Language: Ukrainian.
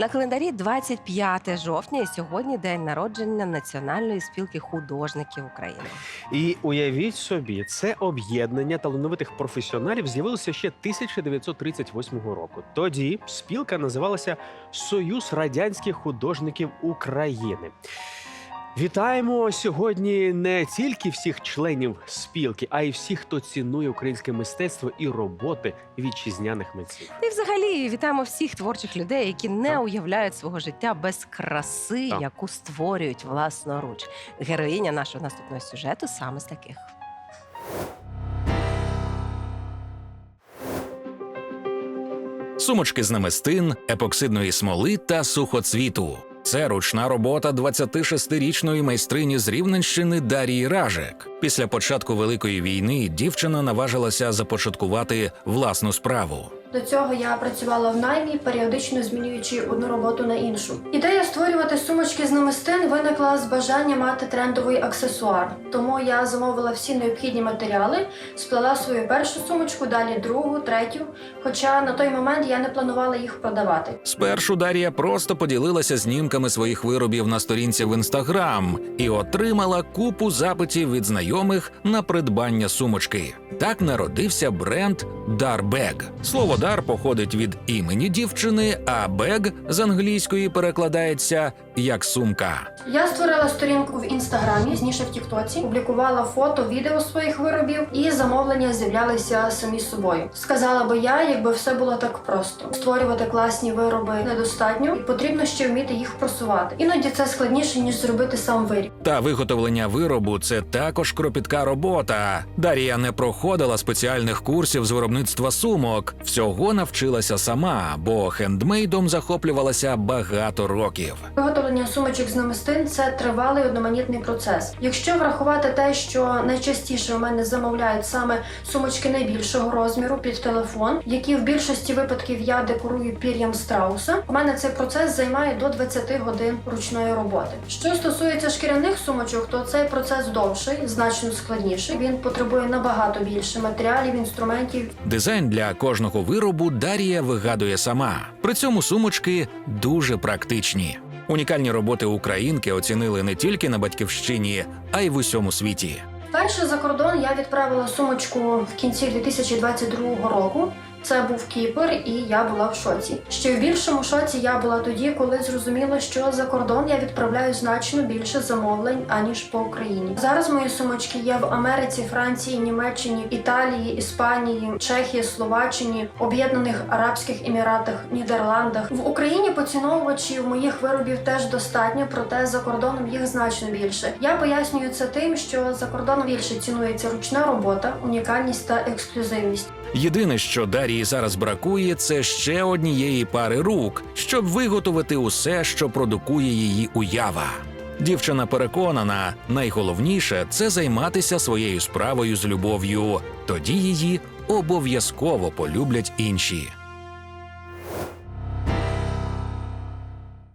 На календарі 25 жовтня, і сьогодні день народження Національної спілки художників України. І уявіть собі, це об'єднання талановитих професіоналів з'явилося ще 1938 року. Тоді спілка називалася Союз радянських художників України. Вітаємо сьогодні не тільки всіх членів спілки, а й всіх, хто цінує українське мистецтво і роботи вітчизняних митців. Та й взагалі вітаємо всіх творчих людей, які не Так. уявляють свого життя без краси, Так. яку створюють власноруч. Героїня нашого наступного сюжету саме з таких. сумочки з намистин, епоксидної смоли та сухоцвіту. Це ручна робота 26-річної майстрині з Рівненщини Дарії Ражек. Після початку великої війни дівчина наважилася започаткувати власну справу. До цього я працювала в наймі, періодично змінюючи одну роботу на іншу. Ідея створювати сумочки з намистин виникла з бажання мати трендовий аксесуар. Тому я замовила всі необхідні матеріали, сплела свою першу сумочку, далі другу, третю. Хоча на той момент я не планувала їх продавати. Спершу Дар'я просто поділилася знімками своїх виробів на сторінці в інстаграм і отримала купу запитів від знайомих на придбання сумочки. Так народився бренд Дарбег. Слово дар походить від імені дівчини, а бег з англійської перекладається як сумка. Я створила сторінку в інстаграмі, зніше в Тіктоці, публікувала фото, відео своїх виробів, і замовлення з'являлися самі собою. Сказала би я, якби все було так просто. Створювати класні вироби недостатньо, і потрібно ще вміти їх просувати. Іноді це складніше ніж зробити сам виріб. Та виготовлення виробу це також кропітка робота. Дар'я не проходила спеціальних курсів з виробництва сумок. Всього навчилася сама, бо хендмейдом захоплювалася багато років. Виготовлення сумочок з намистин це тривалий одноманітний процес. Якщо врахувати те, що найчастіше у мене замовляють саме сумочки найбільшого розміру під телефон, які в більшості випадків я декорую пір'ям страуса, у мене цей процес займає до 20 годин ручної роботи. Що стосується шкіряних сумочок, то цей процес довший, значно складніший. Він потребує набагато більше матеріалів, інструментів Дизайн для кожного виробу Дар'я вигадує сама. При цьому сумочки дуже практичні. Унікальні роботи українки оцінили не тільки на батьківщині, а й в усьому світі. Перше за кордон я відправила сумочку в кінці 2022 року. Це був Кіпр, і я була в шоці. Ще в більшому шоці я була тоді, коли зрозуміла, що за кордон я відправляю значно більше замовлень аніж по Україні. Зараз мої сумочки є в Америці, Франції, Німеччині, Італії, Іспанії, Чехії, Словаччині, Об'єднаних Арабських Еміратах, Нідерландах. В Україні поціновувачів моїх виробів теж достатньо, проте за кордоном їх значно більше. Я пояснюю це тим, що за кордоном більше цінується ручна робота, унікальність та ексклюзивність. Єдине, що Дарії зараз бракує, це ще однієї пари рук, щоб виготовити усе, що продукує її уява. Дівчина переконана, найголовніше це займатися своєю справою з любов'ю. Тоді її обов'язково полюблять інші.